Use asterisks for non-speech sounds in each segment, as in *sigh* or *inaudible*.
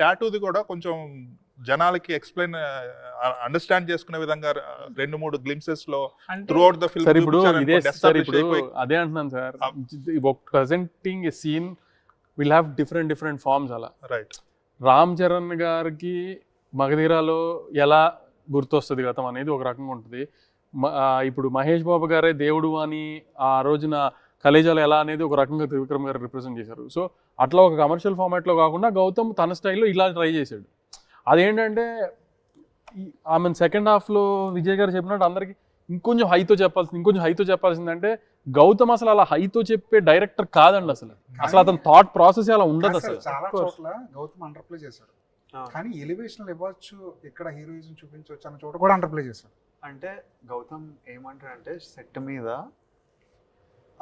టాటూది కూడా కొంచెం జనాలకి ఎక్స్ప్లెయిన్ అండర్స్టాండ్ చేసుకునే విధంగా రెండు మూడు గ్లిమ్సెస్లో throughout the film sir ఇప్పుడు ఇదే సార్ ఇప్పుడు అదే అంటున్నాను sir. Presenting a scene will have different different forms అలా. రైట్ రామ్ చరణ్ గారికి మగధీరాలో ఎలా గుర్తొస్తుంది గతం అనేది ఒక రకంగా ఉంటుంది. ఇప్పుడు మహేష్ బాబు గారే దేవుడు అని ఆ రోజున కలేజాలు ఎలా అనేది ఒక రకంగా త్రివిక్రమ్ గారు రిప్రజెంట్ చేశారు. సో అట్లా ఒక కమర్షియల్ ఫార్మాట్లో కాకుండా గౌతమ్ తన స్టైల్లో ఇలా ట్రై చేశాడు. అదేంటంటే ఈ- ఆమె సెకండ్ హాఫ్లో విజయ్ గారు చెప్పినట్టు అందరికి ఇంకొంచెం హైతో చెప్పాల్సింది ఇంకొంచెం హైతో చెప్పాల్సిందంటే గౌతమ్ అసలు అలా హైతో చెప్పే డైరెక్టర్ కాదండి అసలు. అసలు అతని థాట్ ప్రాసెస్ అలా ఉండదు అసలు. చాలా. చోట్ల గౌతమ్ అండర్ ప్లే చేశాడు. కానీ ఎలివేషన్ ఇవ్వచ్చు ఇక్కడ హీరోయిజం చూపించవచ్చు అన్న చోట కూడా అండర్ ప్లే చేశాడు. అంటే గౌతమ్ ఏమంటాడంటే సెట్ మీద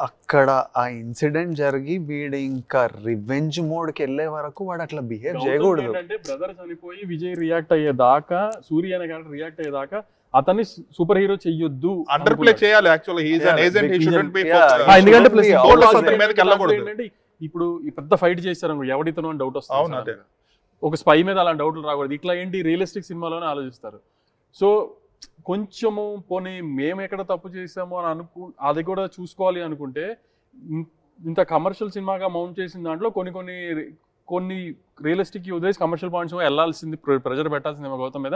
అక్కడ ఆ ఇన్సిడెంట్ జరిగి వీడు ఇంకా రివెంజ్ మోడ్కి వెళ్ళే వరకు వాడు అట్లా బిహేవ్ చేయకూడదు. అంటే బ్రదర్ చనిపోయి విజయ్ రియాక్ట్ అయ్యేదాకా సూర్య అనే క్యారెక్టర్ రియాక్ట్ అయ్యేదాకా అతన్ని సూపర్ హీరో చెయ్యొద్దు అండర్ ప్లే చేయాలి actually he's an agent he shouldn't be ఎందుకంటే out. అతని మీదకి వెళ్ళకూడదు. ఏంటంటే ఇప్పుడు ఈ పెద్ద ఫైట్ చేశారు అనుకో, ఎవడితనో అని డౌట్ వస్తుంది అవును, అదే. ఒక స్పై మీద అలా డౌట్లు రాకూడదు. ఇట్లా ఏంటి రియలిస్టిక్ సినిమాలోనే ఆలోచిస్తారు. సో కొంచెము పోనీ మేము ఎక్కడ తప్పు చేసామో అని అనుకు అది కూడా చూసుకోవాలి అనుకుంటే ఇంత కమర్షియల్ సినిమాగా మౌంట్ చేసిన దాంట్లో కొన్ని కొన్ని కొన్ని రియలిస్టిక్ వదిలేసి కమర్షియల్ పాయింట్స్ వెళ్ళాల్సింది ప్రెజర్ పెట్టాల్సింది గౌతమ్ మీద.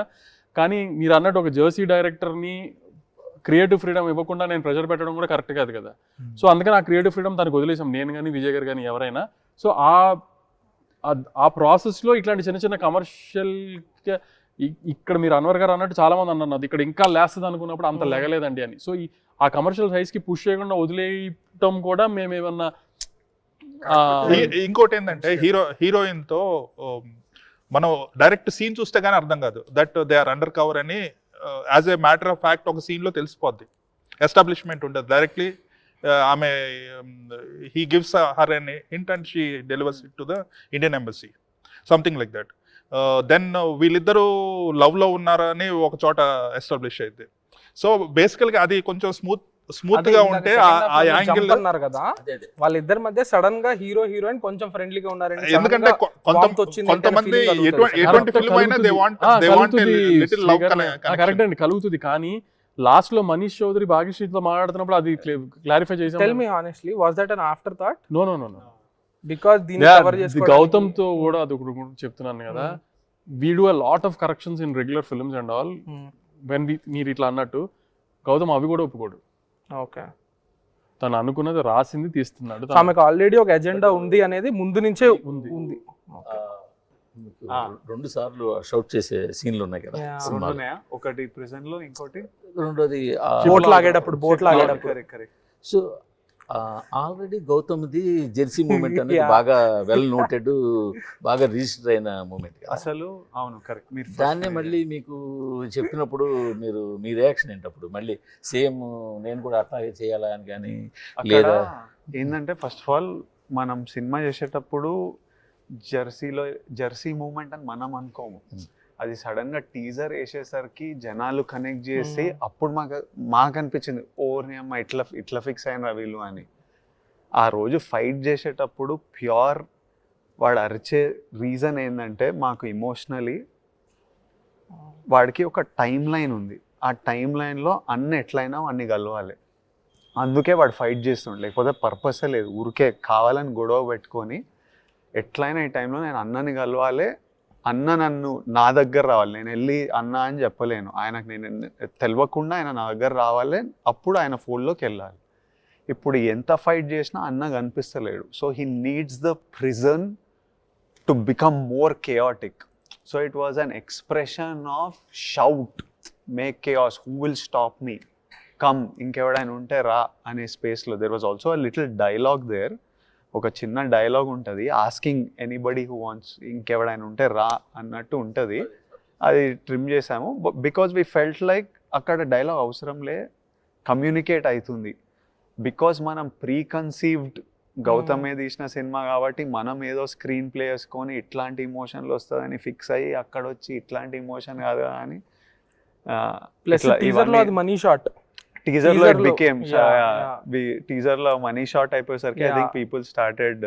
కానీ మీరు అన్నట్టు ఒక జర్సీ డైరెక్టర్ని క్రియేటివ్ ఫ్రీడమ్ ఇవ్వకుండా నేను ప్రెజర్ పెట్టడం కూడా కరెక్ట్ కాదు కదా. సో అందుకని ఆ క్రియేటివ్ ఫ్రీడమ్ తనకు వదిలేసాం. నేను కానీ విజయ్ గారు కానీ ఎవరైనా. సో ఆ ఆ- ఆ ప్రాసెస్లో ఇట్లాంటి చిన్న చిన్న కమర్షియల్ ఇక్కడ మీరు అన్వర్ గారు అన్నట్టు చాలా మంది అన్నారు. "అది ఇక్కడ ఇంకా లేస్తుంది అనుకున్నప్పుడు అంత. లెగలేదండి అని. సో ఈ ఆ కమర్షియల్ సైజ్కి పుష్ చేయకుండా వదిలేయటం కూడా మేము ఏమన్నా ఇంకోటి ఏంటంటే హీరో హీరోయిన్తో మనం డైరెక్ట్ సీన్ చూస్తే గానీ అర్థం కాదు. That they are under cover అని as a matter of fact ఒక సీన్లో తెలిసిపోద్ది. ఎస్టాబ్లిష్మెంట్ ఉంటుంది డైరెక్ట్లీ ఆమె హీ గివ్స్ హర్ అని hint and she delivers it to the Indian embassy something like that then వీళ్ళిద్దరూ లవ్లో ఉన్నారని ఒక చోట ఎస్టాబ్లిష్ అయింది. సో బేసికల్గా అది కొంచెం స్మూత్ స్మూత్గా ఉంటే ఆ- యాంగిల్ అన్నారు కదా వాళ్ళిద్దరి మధ్య సడన్గా హీరో హీరోయిన్ కొంచెం ఫ్రెండ్లీగా ఉన్నారని ఎందుకంటే కొంతమంది ఎటువంటి ఫిల్మ్ అయినా they want they want little love correct అండి కలుగుతుంది. కానీ లాస్ట్లో మనీష్ చౌదరి భాగ్యశ్రీతో మాట్లాడుతున్నప్పుడు అది క్లారిఫై చేసాం. Tell me honestly was that an afterthought no no no no because దీన్ని గౌతమ్తో కూడా అది ఒకటి చెప్తున్నాను కదా. We do a lot of corrections in regular films and all when మీరు ఇట్లా అన్నట్టు గౌతమ్ అవి కూడా ఒప్పుకోడు. ఓకే తను అనుకున్నది రాసింది తీస్తున్నాడు. ఆమెకు ఆల్రెడీ ఒక ఎజెండా ఉంది అనేది ముందు నుంచే ఉంది. ఉంది. రెండు సార్లు షౌట్ చేసే సీన్లు ఉన్నాయి కదా ఒకటి ప్రిజన్లో ఇంకోటి? రెండోది బోట్ లాగేటప్పుడు బోట్ లాగేటప్పుడు. సో ఆల్రెడీ గౌతమ్ది జెర్సీ *laughs* మూమెంట్ అనేది. బాగా వెల్ నోటెడ్ బాగా రిజిస్టర్ అయిన మూమెంట్ అసలు అవును కరెక్ట్ మీరు దాన్నే మళ్ళీ మీకు చెప్పినప్పుడు మీరు మీ రియాక్షన్ ఏంటప్పుడు మళ్ళీ సేమ్ నేను కూడా అట్లాగే చేయాలా అని కానీ లేదా? ఏంటంటే ఫస్ట్ ఆఫ్ ఆల్ మనం సినిమా చేసేటప్పుడు జెర్సీలో జెర్సీ మూమెంట్ అని మనం అనుకోము. అది సడన్గా టీజర్ వేసేసరికి జనాలు కనెక్ట్ చేసి. అప్పుడు మాకు మాకు అనిపించింది ఓర్ని అమ్మ ఇట్లా ఇట్లా ఫిక్స్ అయిన వీళ్ళు అని. ఆ రోజు ఫైట్ చేసేటప్పుడు ప్యూర్ వాడు అరిచే రీజన్ ఏంటంటే మాకు ఇమోషనలీ వాడికి ఒక టైం లైన్ ఉంది. ఆ టైం లైన్లో అన్ని ఎట్లయినా అన్ని కలవాలి. అందుకే వాడు ఫైట్ చేస్తుండే. లేకపోతే పర్పసే లేదు. ఊరికే కావాలని గొడవ పెట్టుకొని ఎట్లయినా ఈ టైంలో నేను అన్నని కలవాలి. అన్న నన్ను నా దగ్గర రావాలి. నేను వెళ్ళి అన్న అని చెప్పలేను. ఆయనకు నేను తెలియకుండా ఆయన నా దగ్గర రావాలి. అప్పుడు ఆయన ఫోన్లోకి వెళ్ళాలి. ఇప్పుడు ఎంత ఫైట్ చేసినా అన్న కనిపిస్తలేడు. So he needs the prison to become more chaotic so it was an expression of shout make chaos who will stop me come ఇంకెవడైనా ఉంటే రా అనే స్పేస్లో there was also a little dialogue there ఒక చిన్న dialogue ఉంటుంది asking anybody who wants ఇంకెవడైనా ఉంటే రా అన్నట్టు ఉంటుంది. అది ట్రిమ్ చేసాము. బికాజ్ వి ఫెల్ట్ లైక్ అక్కడ డైలాగ్ అవసరంలే కమ్యూనికేట్ అవుతుంది బికాజ్ మనం ప్రీ కన్సీవ్డ్ గౌతమే తీసిన సినిమా కాబట్టి మనం ఏదో స్క్రీన్ ప్లే వేసుకొని ఇట్లాంటి ఇమోషన్లు వస్తుందని ఫిక్స్ అయ్యి అక్కడ వచ్చి ఇట్లాంటి ఇమోషన్ కాదు అని ప్లస్ అది మనీ షాట్ టీజర్లో teaser ఇట్ బికేమ్. టీజర్లో మనీ షాట్ అయిపోయేసరికి I. Think people started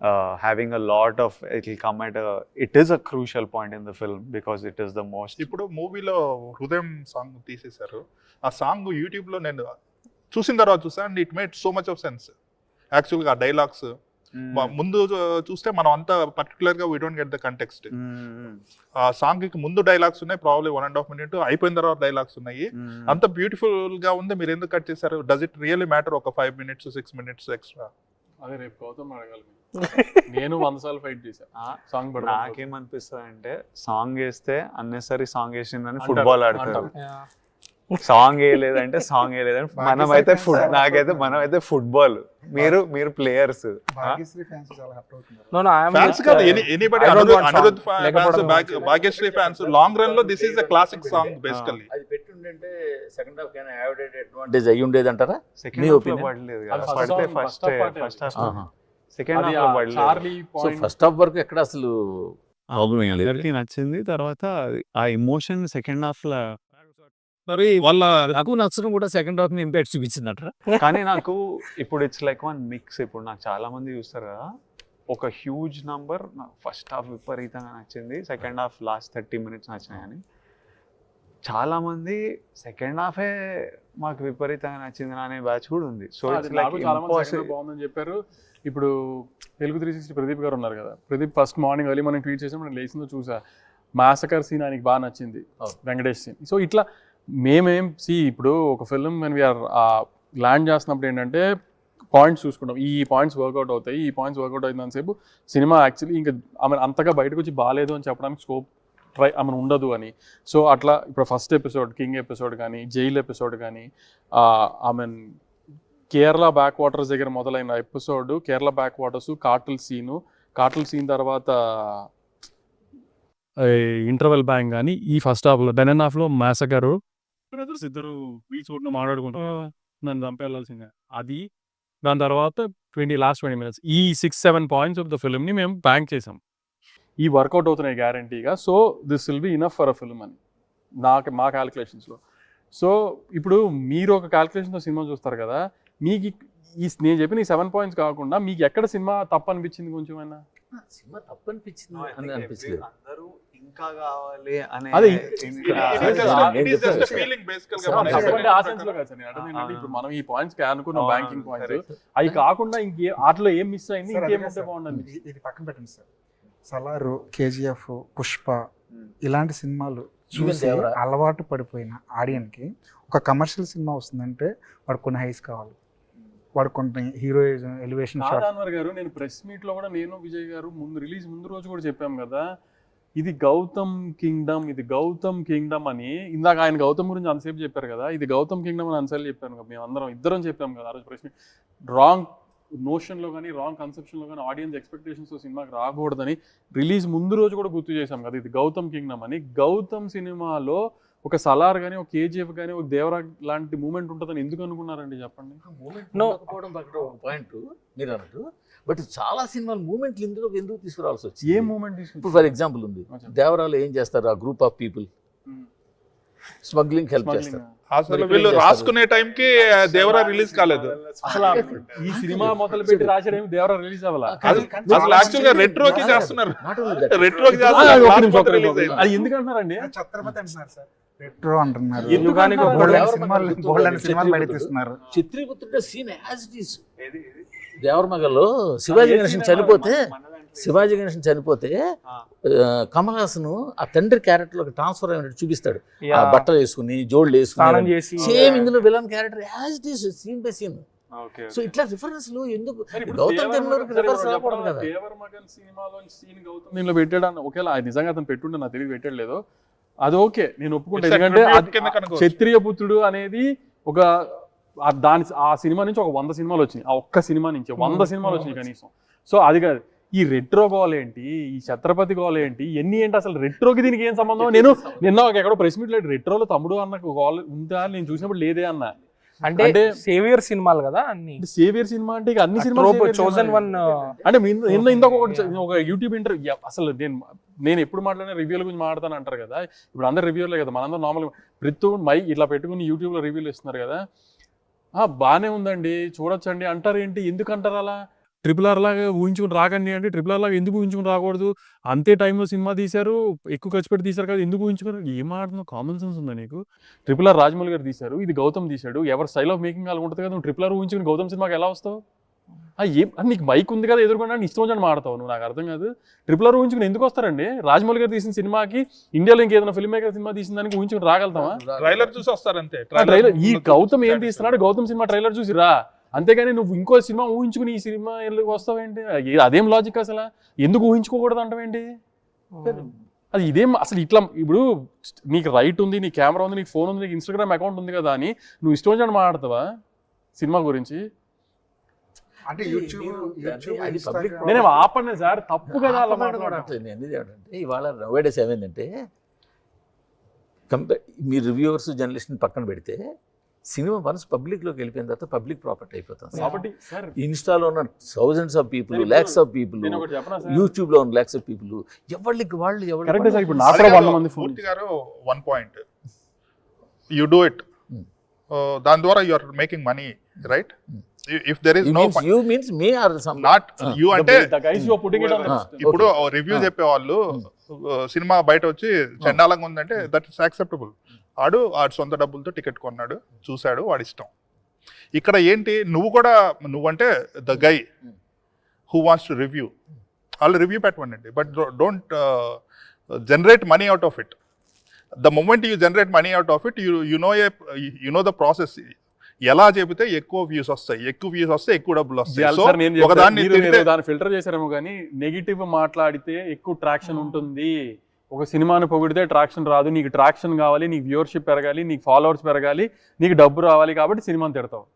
uh, having a lot of it will come at a it is a crucial point in the film because it is the most ఇప్పుడు మూవీలో హృదయం song తీసేశారు ఆ song యూట్యూబ్లో నేను చూసిన తర్వాత చూసా and it made so much of sense యాక్చువల్గా ఆ డైలాగ్స్. ముందు చూస్తే మనం అంతా పర్టికులర్గా we don't get the context ఆ సాంగ్కి ముందు డైలాగ్స్ ఉన్నాయి probably one and half minute అయిపోయిన తర్వాత డైలాగ్స్ ఉన్నాయి. అంత బ్యూటిఫుల్గా ఉంది మీరు ఎందుకు కట్ చేశారు? డస్ ఇట్ రియల్లీ మ్యాటర్ ఒక five minutes six minutes extra అదే రేపు గౌతమ్ అడగాలి *laughs* నేను వంద సార్లు ఫైట్ చేశాను సాంగ్ నాకేమనిపిస్తుంది అంటే సాంగ్ వేస్తే అన్నెసరీ సాంగ్ వేసిందని ఫుట్బాల్ ఆడతారు. సాంగ్ వేయలేదంటే సాంగ్ వేయలేదంటే భాగ్యశ్రీ మనమైతే fans ఫుట్ చాలా నాకైతే happy మనమైతే ఫుట్బాల్ మీరు మీరు ప్లేయర్స్ భాగ్యశ్రీ ఫ్యాన్స్ కాదు uh, anybody Anirudh. Bhagyashri long రన్లో this is a classic song basically అది పెట్టుండే సెకండ్ హాఫ్ కానీ యావడ్ అడ్వాంటేజ్ అయ్యి ఉండేది అంటారా సెకండ్ మీ song, first first half part first. Half second half first half వరకు ఎక్కడ అసలు ఏం నచ్చింది తర్వాత ఆ ఎమోషన్ సెకండ్ హాఫ్లో మరి వాళ్ళ నాకు నచ్చడం కూడా సెకండ్ హాఫ్ ఇంపాక్ట్ చూపించిందట కానీ నాకు ఇప్పుడు ఇట్స్ లైక్ వన్ మిక్స్. ఇప్పుడు నాకు చాలా మంది చూస్తారు కదా ఒక హ్యూజ్ నంబర్ నాకు ఫస్ట్ హాఫ్ విపరీతంగా నచ్చింది second half last thirty minutes నచ్చినాయి అని. చాలా మంది సెకండ్ హాఫే మాకు విపరీతంగా నచ్చింది అనే బ్యాచ్ కూడా ఉంది. సో ఇట్స్ లైక్ బాగుందని చెప్పారు. ఇప్పుడు తెలుగు త్రీ సిక్స్టీ ప్రదీప్ గారు ఉన్నారు కదా Pradeep first morning early morning tweet చేసినప్పుడు నేను లేచిందో చూసా. మాసకర్ సీన్ ఆయనకి బాగా నచ్చింది. వెంకటేష్ సీన్. సో ఇట్లా మేమేం సి ఇప్పుడు ఒక ఫిల్మ్ మేము వీఆర్ ల్యాండ్ చేస్తున్నప్పుడు ఏంటంటే పాయింట్స్ చూసుకుంటాం. ఈ పాయింట్స్ వర్కౌట్ అవుతాయి ఈ పాయింట్స్ వర్కౌట్ అవుతుందని సేపు సినిమా యాక్చువల్లీ ఇంకా ఆమె అంతగా బయటకు వచ్చి బాగాలేదు అని చెప్పడానికి స్కోప్ ట్రై ఆమె ఉండదు అని. సో అట్లా ఇప్పుడు ఫస్ట్ ఎపిసోడ్ కింగ్ ఎపిసోడ్ కానీ జైల్ ఎపిసోడ్ కానీ ఆమె కేరళ బ్యాక్ వాటర్స్ దగ్గర మొదలైన ఎపిసోడ్ కేరళ బ్యాక్ వాటర్స్ కాటల్ సీను కాటల్ సీన్ తర్వాత ఇంటర్వెల్ బ్యాంక్ కానీ ఈ ఫస్ట్ హాఫ్లో డెన్ అండ్ హాఫ్లో మ్యాసగారు బ్రదర్స్ ఇద్దరు బీచ్ ఒడ్డున మాట్లాడుకుంటూ నన్ను చంపేయాల్సిందే. అది దాని తర్వాత ట్వంటీ లాస్ట్ ట్వంటీ మినిట్స్. ఈ six seven points of the ఫిల్మ్ని మేము బ్యాంక్ చేసాం. ఈ వర్కౌట్ అవుతున్నాయి గ్యారంటీగా. So this will be enough for a film అని. నాకు మా క్యాలిక్యులేషన్స్లో సో ఇప్పుడు మీరు ఒక క్యాలిక్యులేషన్తో సినిమా చూస్తారు కదా మీకు ఈ- నేను చెప్పిన ఈ సెవెన్ పాయింట్స్ కాకుండా మీకు ఎక్కడ సినిమా తప్పు అనిపించింది కొంచెం అయినా? సినిమా తప్పు అనిపించింది అందరూ ఇంకా కావాలి అనే అదే, మన-. ఇప్పుడు ఈ పాయింట్స్ అనుకున్న బ్యాంకింగ్ పాయింట్స్. అవి కాకుండా ఇంకే వాటిలో ఏం మిస్ అయింది ఇంకేం. బాగుండదు ఇది- పక్కన పెట్టండి sir Salaar KGF Pushpa Hmm. ఇలాంటి సినిమాలు చూసి. అలవాటు పడిపోయిన ఆడియన్కి ఒక కమర్షియల్ సినిమా వస్తుందంటే వాడు కొన్ని హైస్ కావాలి వాడు కొన్ని హీరోయిజం ఎలివేషన్ గారు నేను ప్రెస్ మీట్లో కూడా నేను విజయ్ గారు ముందు రిలీజ్ ముందు రోజు కూడా చెప్పాం కదా ఇది గౌతమ్ కింగ్డమ్ ఇది గౌతమ్ కింగ్డమ్ అని ఇందాక ఆయన గౌతమ్ గురించి అంతసేపు చెప్పారు కదా ఇది గౌతమ్ కింగ్డమ్ అని అంతసేపు చెప్పాను కదా మేము అందరం ఇద్దరం చెప్పాం కదా ఆ రోజు ప్రశ్న. రాంగ్ నోషన్లో కానీ రాంగ్ కన్సెప్షన్లో కానీ ఆడియన్స్ ఎక్స్పెక్టేషన్స్తో సినిమాకి రాకూడదని రిలీజ్ ముందు రోజు కూడా గుర్తు చేశాం కదా ఇది గౌతమ్ కింగ్డమ్ అని. గౌతమ్ సినిమాలో ఒక సలార్ కానీ ఒక కేజీఎఫ్ కానీ ఒక దేవరా లాంటి మూమెంట్ ఉంటుందని ఎందుకు అనుకున్నారండి చెప్పండి? మూమెంట్ పక్కన ఒక పాయింట్ మీరు అన్నట్టు. బట్ చాలా సినిమాలు మూమెంట్లు ఇందులో ఎందుకు తీసుకురావాల్సి ఏ వచ్చింది మూమెంట్ ఇప్పుడు ఫర్ ఎగ్జాంపుల్ ఉంది. దేవరాలు ఏం చేస్తారు? ఆ group of people. Smuggling help చేస్తారు. అసలు వీళ్ళు ఏం? రాసుకునే టైం కి దేవరా రిలీజ్ కాలేదు. ఈ సినిమా మొదలు పెట్టి రాసేది దేవరా రిలీజ్ అవ్వాలా? అసలు యాక్చువల్గా చేస్తున్నారు. రెట్రోకి ఆ, చేస్తున్నారు. ఒక్క Last నిమిషం, ఒక్క month నిమిషం. release అయింది. అది ఎందుకు అంటున్నారండి ఛత్రపతి అంటున్నారు సార్. రెట్రో అంటున్నారు. యుగానికి సినిమాలు సినిమాలు సీన్ యాజ్ ఇట్ ఈస్ దేవరమగల్లో శివాజీ గణేషన్ చనిపోతే శివాజీ గణేషన్ చనిపోతే కమల్ హాసన్ ఆ తండ్రి క్యారెక్టర్లోకి ట్రాన్స్ఫర్ అయినట్టు చూపిస్తాడు. ఆ. బట్టలు వేసుకుని జోళ్ళు స్నానం వేసుకుని చేసి సేమ్ ఇందులో villain character as it is scene by scene okay so ఇట్లా రిఫరెన్స్లు ఎందుకు? గౌతమ్ రిఫరెన్స్ రాకూడదు కదా. దేవర మగన్ సినిమాలో సీన్ గౌతమ్ దీనిలో పెట్టాడు ఒకేలా నిజంగా అతను పెట్టుండే నాకు తెలియదు పెట్టాడు లేదో అది ఓకే. నేను ఒప్పుకుంటా. ఎందుకంటే. క్షత్రియ పుత్రుడు అనేది ఒక దాని ఆ సినిమా నుంచి ఒక వంద సినిమాలు వచ్చినాయి. ఆ ఒక్క సినిమా నుంచి వంద సినిమాలు వచ్చినాయి కనీసం. సో అది కాదు. ఈ రెట్రో గోల్ ఏంటి? ఈ ఛత్రపతి గోల్ ఏంటి? ఎన్ని ఏంటి అసలు? రెట్రోకి దీనికి ఏం సంబంధం? నేను నిన్న ఒక ఎక్కడో ప్రెస్ మీట్ లేదు రెట్రోలో తమ్ముడు అన్న గోల్ ఉందా? నేను చూసినప్పుడు లేదే అన్న. అంటే సేవియర్ సినిమాలు కదా అన్ని. సేవియర్ సినిమా అంటే ఇక అన్ని సినిమాలు చోజన్. వన్ అంటే నిన్న ఇందాక ఒకటి చ- ఒక యూట్యూబ్ ఇంటర్వ్యూ అసలు నేను నేను ఎప్పుడు మాట్లాడిన రివ్యూల గురించి మాట్లాడతాను అంటారు కదా. ఇప్పుడు అందరు రివ్యూలే కదా మనందరం నార్మల్ ప్రతి మై ఇట్లా పెట్టుకుని యూట్యూబ్లో రివ్యూలు ఇస్తున్నారు కదా. ఆ బాగానే ఉందండి చూడొచ్చండి. అంటారు ఏంటి? ఎందుకు అంటారు అలా? ట్రిపుల్ ఆర్ లాగా ఊహించుకుని రాకండి అంటే ట్రిపుల్ ఆర్ లాగా ఎందుకు ఊహించుకుని రాకూడదు? అంతే టైంలో సినిమా తీశారు ఎక్కువ ఖర్చు పెట్టి తీశారు కదా ఎందుకు ఊహించుకున్నారు? ఏం ఆడుతున్నావు కామన్ సెన్స్ ఉందా నీకు? ట్రిపుల్ ఆర్ రాజమౌళి గారు తీశారు ఇది గౌతమ్ తీశాడు. ఎవరి స్టైల్ ఆఫ్ మేకింగ్ అలా ఉంటుంది కదా నువ్వు ట్రిపుల్ ఆర్ ఊహించుకుని గౌతమ్ సినిమాకి ఎలా వస్తావు? ఆ, ఏం నీకు మైక్ ఉంది కదా ఎదురుకుండా నీ ఇష్టం వచ్చి మాడతావు నువ్వు నాకు అర్థం కాదు. ట్రిపుల్ ఆర్ ఊహించుకుని ఎందుకు వస్తారండి? రాజమౌళి గారు తీసిన సినిమాకి ఇండియాలో ఇంకేదైనా ఫిల్మ్ మేకర్ సినిమా తీసిన దానికి ఊహించుకుని రాగలుగుతామా ట్రైలర్ చూసి వస్తారంతే. ఆ ట్రైలర్ ఈ గౌతమ్ ఏం తీస్తున్నాడు? గౌతమ్ సినిమా ట్రైలర్ చూసి రా అంతేగాని నువ్వు ఇంకో సినిమా ఊహించుకుని ఈ సినిమా ఎందుకు వస్తావేంటి అదేం లాజిక్ అసలు? ఎందుకు ఊహించుకోకూడదు అంటావేంటి అది ఇదేం అసలు ఇట్లా ఇప్పుడు నీకు రైట్ ఉంది నీ కెమెరా ఉంది నీకు ఫోన్ ఉంది నీకు ఇన్స్టాగ్రామ్ అకౌంట్ ఉంది కదా అని నువ్వు ఇష్టం వచ్చినట్టు మాట్లాడతావా సినిమా గురించి? అంటే నేనేం ఆపండి సార్ తప్పు కదా అలా ఏంటంటే ఇవాళ నవేడేస్ ఏమైందంటే కంపేర్ మీ రివ్యూవర్స్ జర్నలిస్ట్ పక్కన పెడితే సినిమా వన్స్ పబ్లిక్లోకి వెళ్ళిపోయిన తర్వాత పబ్లిక్ ప్రాపర్టీ అయిపోతుంది కాబట్టి సార్ ఇన్స్టాలో ఉన్న thousands of people lakhs of people sir యూట్యూబ్లో ఉన్న ల్యాక్స్ ఆఫ్ పీపుల్ ఎవరికి వాళ్ళు ఎవరికి కరెక్టే సార్ వాళ్ళు- ఇప్పుడు నాకు కూడా వంద మంది ఫోన్ పూర్తి గారు one point you do it Hmm. దాని ద్వారా you are making money right Hmm. If there is no means- you means me or some- not Ah. You అంటే యు ఆన్ Ah. ఇప్పుడు. Review Ah. చెప్పేవాళ్ళు uh, సినిమా బయట వచ్చి చండాలంగా ఉందంటే దట్ ఇస్ యాక్సెప్టబుల్ ఆడు ఆడు సొంత డబ్బులతో టికెట్ కొన్నాడు చూశాడు వాడి ఇష్టం. ఇక్కడ ఏంటి నువ్వు కూడా నువ్వంటే the guy who wants to review వాళ్ళు review పెట్టమనండి but don't generate money out of it the moment you generate money out of it you you know a you know the process ఎలా చెబితే ఎక్కువ వ్యూస్ వస్తాయి ఎక్కువ views వస్తే ఎక్కువ డబ్బులు వస్తాయి. ఒకదాన్ని దాన్ని ఫిల్టర్ చేశారేమో కానీ నెగిటివ్ మాట్లాడితే ఎక్కువ ట్రాక్షన్ ఉంటుంది. ఒక సినిమాని పొగిడితే ట్రాక్షన్ రాదు. నీకు ట్రాక్షన్ కావాలి నీకు వ్యూవర్షిప్ పెరగాలి నీకు ఫాలోవర్స్ పెరగాలి నీకు డబ్బు రావాలి కాబట్టి సినిమాని తిడతావు.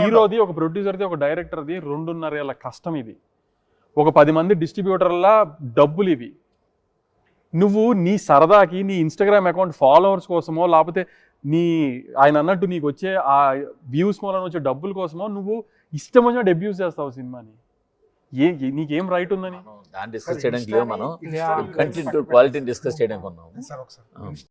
హీరోది ఒక ప్రొడ్యూసర్ది ఒక డైరెక్టర్ది రెండున్నర ఏళ్ళ కష్టం ఇది. ఒక పది మంది డిస్ట్రిబ్యూటర్ల డబ్బులు ఇవి. నువ్వు నీ సరదాకి నీ ఇన్స్టాగ్రామ్ అకౌంట్ ఫాలోవర్స్ కోసమో లేకపోతే నీ ఆయన అన్నట్టు నీకు వచ్చే ఆ వ్యూస్ మూలన వచ్చే డబ్బుల కోసమో నువ్వు ఇష్టం వచ్చినట్టు అబ్యూస్ చేస్తావు సినిమాని. ఏ నీకేం రైట్ ఉందని? దాన్ని డిస్కస్ చేయడానికి లేవు మనం. కంటెంట్ క్వాలిటీని డిస్కస్ చేయడానికి ఒకసారి.